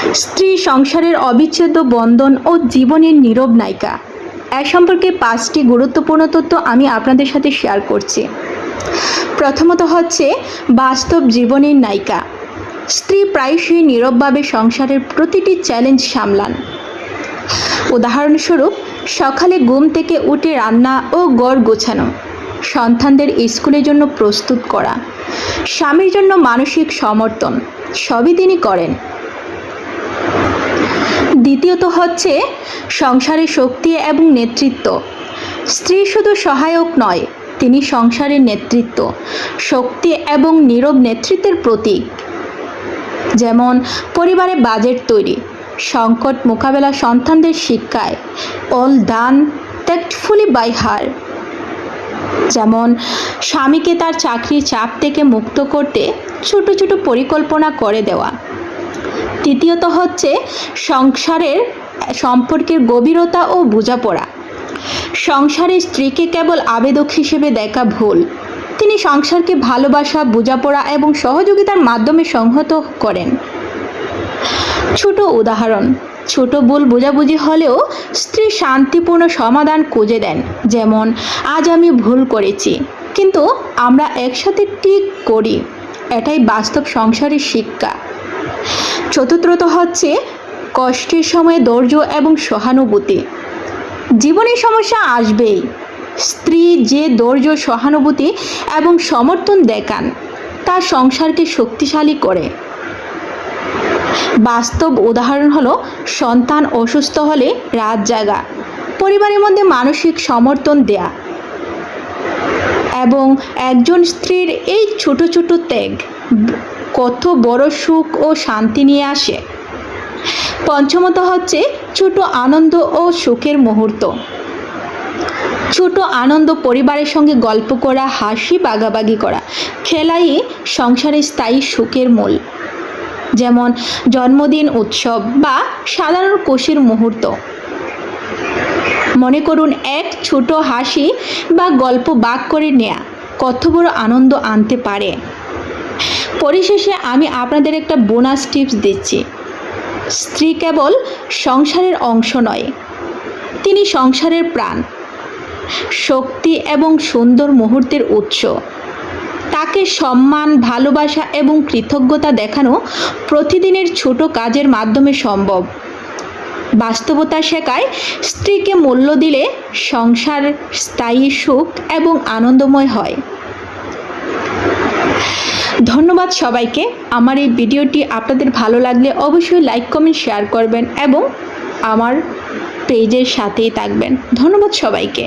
স্ত্রী, সংসারের অবিচ্ছেদ্য বন্ধন ও জীবনের নীরব নায়িকা। এ সম্পর্কে পাঁচটি গুরুত্বপূর্ণ তথ্য আমি আপনাদের সাথে শেয়ার করছি। প্রথমত হচ্ছে, বাস্তব জীবনের নায়িকা। স্ত্রী প্রায়শই নীরবভাবে সংসারের প্রতিটি চ্যালেঞ্জ সামলান। উদাহরণস্বরূপ, সকালে ঘুম থেকে উঠে রান্না ও গড় গোছানো, সন্তানদের স্কুলের জন্য প্রস্তুত করা, স্বামীর জন্য মানসিক সমর্থন, সবই তিনি করেন। দ্বিতীয়ত হচ্ছে সংসারে শক্তি এবং নেতৃত্ব। স্ত্রী শুধু সহায়ক নয়, তিনি সংসারের নেতৃত্ব, শক্তি এবং নীরব নেতৃত্বের প্রতীক। যেমন, পরিবারে বাজেট তৈরি, সংকট মোকাবেলা সন্তানদের শিক্ষায়, all done tactfully by her যেমন, স্বামীকে তার চাকরির চাপ থেকে মুক্ত করতে ছোট ছোট পরিকল্পনা করে দেওয়া। তৃতীয়ত হচ্ছে সংসারের, সম্পর্কের গভীরতা ও বোঝাপড়া। সংসারে স্ত্রীকে কেবল আবেদক হিসেবে দেখা ভুল। তিনি সংসারকে ভালোবাসা, বোঝাপড়া এবং সহযোগিতার মাধ্যমে সংহত করেন। ছোট উদাহরণ, ছোট ভুল বোঝাবুঝি হলেও স্ত্রী শান্তিপূর্ণ সমাধান খুঁজে দেন, যেমন, আজ আমি ভুল করেছি, কিন্তু আমরা একসাথে ঠিক করি। এটাই বাস্তব সংসারের শিক্ষা। চতুর্থত হচ্ছে কষ্টের সময় ধৈর্য এবং সহানুভূতি। জীবনের সমস্যা আসবেই। স্ত্রী যে ধৈর্য, সহানুভূতি এবং সমর্থন দেখান, তা সংসারকে শক্তিশালী করে। বাস্তব উদাহরণ হলো, সন্তান অসুস্থ হলে রাত জাগা, পরিবারের মধ্যে মানসিক সমর্থন দেয়া এবং একজন স্ত্রীর এই ছোট ছোট ত্যাগ কত বড় সুখ ও শান্তি নিয়ে আসে। পঞ্চমত হচ্ছে ছোট আনন্দ ও সুখের মুহূর্ত। ছোট আনন্দ পরিবারের সঙ্গে গল্প করা, হাসি বাগাবাগি করা, খেলাই সংসারে স্থায়ী সুখের মূল। যেমন জন্মদিন উৎসব বা সাধারণ কোষের মুহূর্ত। মনে করুন এক ছোট হাসি বা গল্প বাক করে নেয়া কত বড় আনন্দ আনতে পারে। পরিশেষে আমি আপনাদের একটা বোনাস টিপস দিচ্ছি। স্ত্রী কেবল সংসারের অংশ নয়, তিনি সংসারের প্রাণ। শক্তি এবং সুন্দর মুহূর্তের উৎস। তাকে সম্মান, ভালোবাসা এবং কৃতজ্ঞতা দেখানো প্রতিদিনের ছোট কাজের মাধ্যমে সম্ভব। বাস্তবতা শেখায় স্ত্রীকে মূল্য দিলে সংসার স্থায়ী সুখ এবং আনন্দময় হয়। ধন্যবাদ সবাইকে। আমার এই ভিডিওটি আপনাদের ভালো লাগলে অবশ্যই লাইক, কমেন্ট, শেয়ার করবেন এবং আমার পেজের সাথেই থাকবেন। ধন্যবাদ সবাইকে।